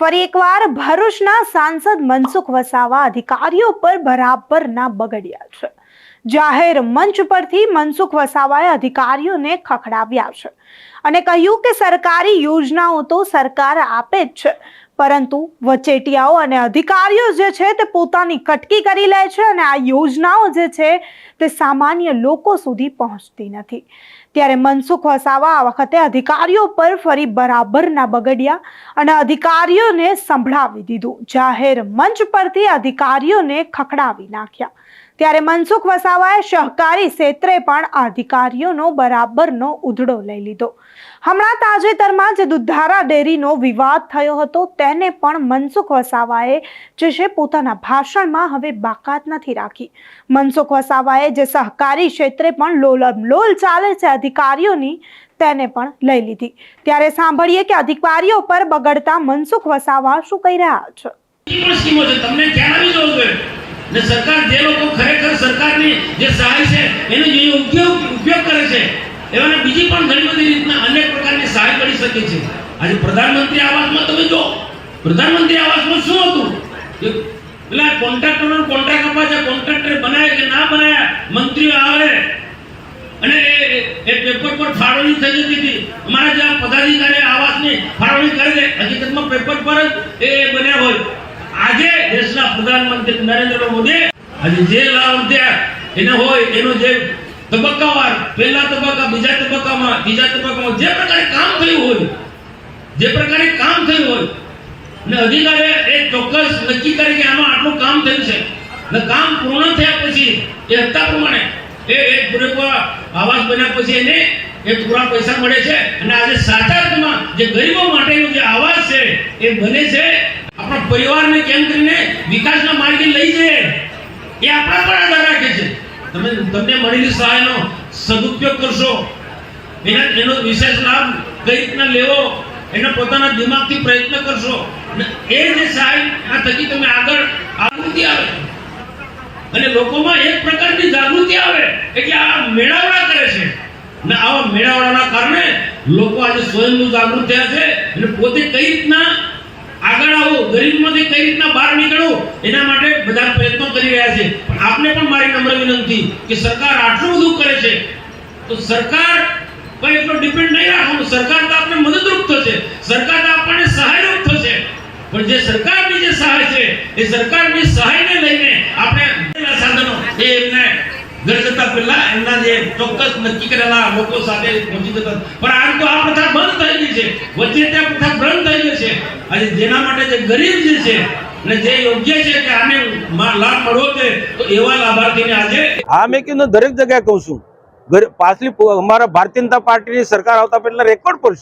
ફરી એકવાર ભરૂચના સાંસદ મનસુખ વસાવા અધિકારીઓ પર બરાબરના બગડ્યા છે. જાહેર મંચ પરથી મનસુખ વસાવાએ અધિકારીઓને ખખડાવ્યા છે અને કહ્યું કે સરકારી યોજનાઓ તો સરકાર આપે જ છે પરંતુ વચેટિયાઓ અને અધિકારીઓ જે છે તે પોતાની કટકી કરી લે છે અને આ યોજનાઓ જે છે તે સામાન્ય લોકો સુધી પહોંચતી નથી. ત્યારે મનસુખ વસાવા આ વખતે અધિકારીઓ પર ફરી બરાબરના બગડ્યા અને અધિકારીઓને સંભળાવી દીધું. જાહેર મંચ પરથી અધિકારીઓને ખખડાવી નાખ્યા. ત્યારે મનસુખ વસાવાએ સહકારી ક્ષેત્રે પણ અધિકારીઓનો બરાબરનો ઉધડો લઈ લીધો. હમણાં તાજેતરમાં જે દુધારા ડેરીનો વિવાદ થયો હતો. તેને પણ મનસુખ વસાવાએ જે છે પોતાના ભાષણમાં હવે બાકાત નથી રાખી. મનસુખ વસાવાએ જે સહકારી ક્ષેત્રે પણ લોલમલોલ ચાલે છે અધિકારીઓની, તેને પણ લઈ લીધી. ત્યારે સાંભળીએ કે અધિકારીઓ પર બગડતા મનસુખ વસાવા શું કહી રહ્યા છે? ને સરકાર જે લોકો ખરેખર સરકારની જે સહાય છે, એનો જે યોગ્ય ઉપયોગ કરે છે, એવાને બીજી પણ ઘણી બધી રીતના અનેક પ્રકારની સહાય કરી શકે છે. આજે પ્રધાનમંત્રી આવાસમાં તમે જો પ્રધાનમંત્રી આવાસમાં શું હતું? પેલા કોન્ટ્રાક્ટરો કોન્ટ્રાક્ટ આપવા છે, કોન્ટ્રાક્ટર બનાવે કે ના બનાવ્યા, મંત્રીઓ આવે. અને એ પેપર પર ફાળવણી થઈ જતી હતી. અમારા જે પદાધિકારી આવાસની ફાળવણી કરે છે. હકીકતમાં પેપર પર જ એ બન્યા હોય. આજે દેશના પ્રધાનમંત્રી નરેન્દ્ર મોદી આજે જે લાભ ત્યાં એને હોય, એનો જે તબક્કાવાર, પહેલા તબક્કા, બીજા તબક્કામાં, ત્રીજા તબક્કામાં જે પ્રકારે કામ થયું હોય, જે પ્રકારે કામ થયું હોય ને અધિકારી એ ચોક્કસ નક્કી કરી કે આમાં આટલું કામ થયું છે. ને કામ પૂર્ણ થયા પછી, એ હતા પ્રમાણે એ એક પૂરેપૂરા આવાસ બન્યા પછી એને એ પૂરા પૈસા મળે છે. અને આજે સાચા અર્થમાં જે ગરીબો માટેનો જે આવાસ છે, એ બને છે. પરિવારને કેમ વિકાસના માર્ગે લઈ જાય એ આપણા પર આધાર રાખે છે. તમે તમને મળેલી સહાયનો સદુપયોગ કરશો. એના એનો વિશેષ લાભ કઈ રીતના લેવો, એનો પોતાના દિમાગથી પ્રયત્ન કરશો. એ જે સહાય આ થકી તમે આગળ આવૃત્તિ આવે. અને લોકોમાં એક પ્રકારની જાગૃતિ આવે, એટલે આ મેળાવડા કરે છે. ને આવા મેળાવડાના કારણે લોકો આજે સ્વયંનું જાગૃત થયા છે અને પોતે કઈ રીતના આગળ આવું. ગરીબમાંથી કઈ રીતના બહાર નીકળવું એના માટે બધા પ્રયત્નો કરી રહ્યા છે. પણ આપને પણ મારી નમ્ર વિનંતી કે સરકાર આટલું બધું કરે છે, તો સરકાર પર એટલો ડિપેન્ડ નહીં રાખવાનું. સરકાર તો આપને મદદરૂપ થશે. સરકાર તો આપણને સહાયરૂપ થશે. પણ જે સરકારની જે સહાય છે, એ સરકારની સહાયને લઈને આપણે આપેલા સાધનો એ એમને ઘર જતા પહેલા એમના જે ચોક્કસ નક્કી કરેલા લોકો સાથે પહોંચી જતા પણ આમ તો આ પ્રથા બંધ થઈ ગઈ છે. વચ્ચે ત્યાં પ્રથા બંધ થઈ ગઈ છે. આજે જેના માટે જે ગરીબ જે છે, અને મેં કીધું દરેક જગ્યાએ કહું છું. પાછલી અમારા ભારતીય પાર્ટીની સરકાર આવતા પહેલા રેકોર્ડ પર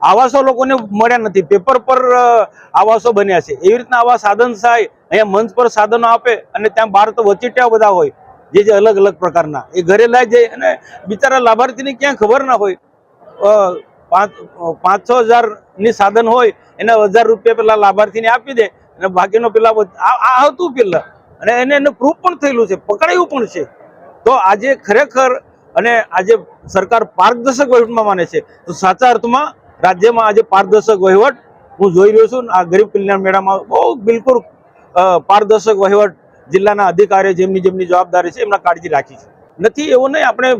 આવાસો લોકોને મળ્યા નથી. પેપર પર આવાસો બન્યા છે. એવી રીતના આવા સાધન સહાય અહીંયા મંચ પર સાધનો આપે અને ત્યાં બહાર તો વચીટિયા બધા હોય. જે જે અલગ અલગ પ્રકારના. એ ઘરે લઈ જાય અને બિચારા લાભાર્થીને ક્યાં ખબર ના હોય. પાંચ પાંચ, છ હજારની સાધન હોય, એને હજાર રૂપિયા પેલા લાભાર્થીને આપી દે અને બાકીનો પેલા આ હતું પેલા. અને એને એને પ્રૂફ પણ થયેલું છે, પકડાયું પણ છે. તો આજે ખરેખર અને આજે સરકાર પારદર્શક વહીવટમાં માને છે. તો સાચા અર્થમાં રાજ્યમાં આજે પારદર્શક વહીવટ હું જોઈ રહ્યો છું. આ ગરીબ કલ્યાણ મેળામાં બહુ બિલકુલ પારદર્શક વહીવટ જિલ્લાના અધિકારીઓ જેમની જેમની જવાબદારી છે, એમના કાળજી રાખી છે. નથી, એવું નહીં, આપણે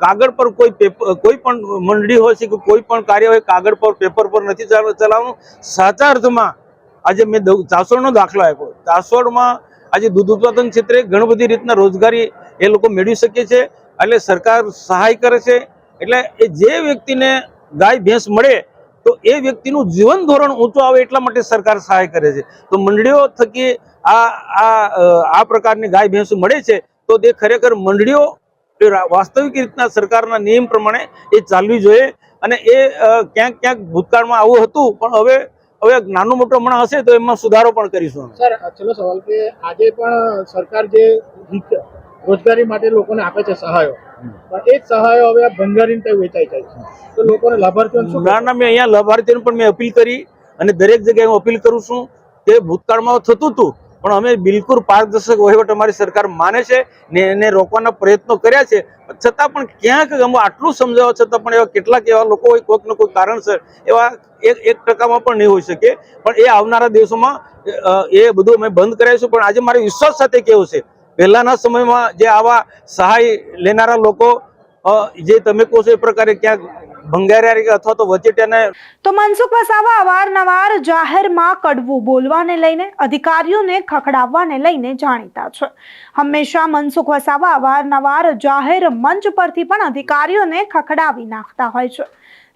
કાગળ પર કોઈ પેપર કોઈ પણ મંડળી હોય છે કે કોઈ પણ કાર્ય હોય, કાગળ પર, પેપર પર નથી ચલા- ચલાવવાનું. સાચા અર્થમાં, આજે મેં ચાસોડનો દાખલો આપ્યો. ચાસોડમાં આજે દૂધ ઉત્પાદન ક્ષેત્રે ઘણી બધી રીતના રોજગારી એ લોકો મેળવી શકે છે, એટલે સરકાર સહાય કરે છે. એટલે એ જે વ્યક્તિને ગાય, ભેંસ મળે, તો એ વ્યક્તિનું જીવન ધોરણ ઊંચું આવે એટલા માટે સરકાર સહાય કરે છે. તો મંડળીઓ થકી આ આ આ પ્રકારની ગાય ભેંસો મળે છે તો તે ખરેખર મંડળીઓ વાસ્તવિક રીતના સરકારના નિયમ પ્રમાણે એ ચાલવી જોઈએ. અને એ ક્યાંક ક્યાંક ભૂતકાળમાં આવું હતું પણ હવે હવે નાનો મોટો હમણાં હશે તો એમાં સુધારો પણ કરીશું. સર છેલ્લો સવાલ કે આજે પણ સરકાર જે રોજગારી માટે લોકોને આપે છે સહાયો પણ એ જ સહાયો હવે ભંગારીને ત્યાં વેચાઈ જાય છે. તો લોકોને ના ના મેં અહીંયા લાભાર્થીઓને પણ મેં અપીલ કરી અને દરેક જગ્યાએ હું અપીલ કરું છું કે ભૂતકાળમાં થતું હતું પણ અમે બિલકુલ પારદર્શક વહીવટ અમારી સરકાર માને છે ને એને રોકવાના પ્રયત્નો કર્યા છે. છતાં પણ ક્યાંક અમે આટલું સમજાવવા છતાં પણ એવા કેટલાક એવા લોકો હોય, કોઈક ને કોઈ કારણસર એવા એક એક ટકામાં પણ નહીં હોઈ શકે. પણ એ આવનારા દિવસોમાં એ બધું અમે બંધ કરાવીશું. પણ આજે મારે વિશ્વાસ સાથે કેવું છે, પહેલાના સમયમાં જે આવા સહાય લેનારા લોકો જે તમે કહો છો એ પ્રકારે ક્યાંક ભંગાર્યા જાહેરમાં કડવું બોલવાને લઈને, અધિકારીઓને ખખડાવવાને લઈને જાણીતા છે. હંમેશા મનસુખ વસાવા અવારનવાર જાહેર મંચ પરથી પણ અધિકારીઓને ખખડાવી નાખતા હોય છે.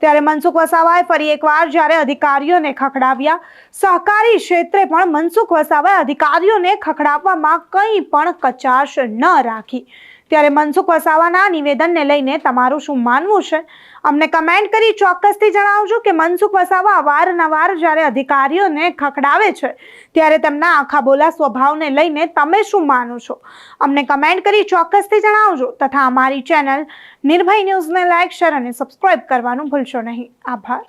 ત્યારે મનસુખ વસાવાએ ફરી એકવાર જ્યારે અધિકારીઓને ખખડાવ્યા, સહકારી ક્ષેત્રે પણ મનસુખ વસાવાએ અધિકારીઓને ખખડાવવામાં કંઈ પણ કચાશ ન રાખી. ત્યારે મનસુખ વસાવાના નિવેદનને લઈને તમારું શું માનવું છે? અમને કમેન્ટ કરી ચોક્કસથી જણાવજો કે મનસુખ વસાવા વારનવાર જ્યારે અધિકારીઓને ખખડાવે છે, ત્યારે તેમના આખા બોલા સ્વભાવને લઈને તમે શું માનો છો? અમને કમેન્ટ કરી ચોક્કસથી જણાવજો તથા અમારી ચેનલ નિર્ભય ન્યૂઝને લાઇક શેર અને સબસ્ક્રાઇબ કરવાનું ભૂલશો નહીં. આભાર.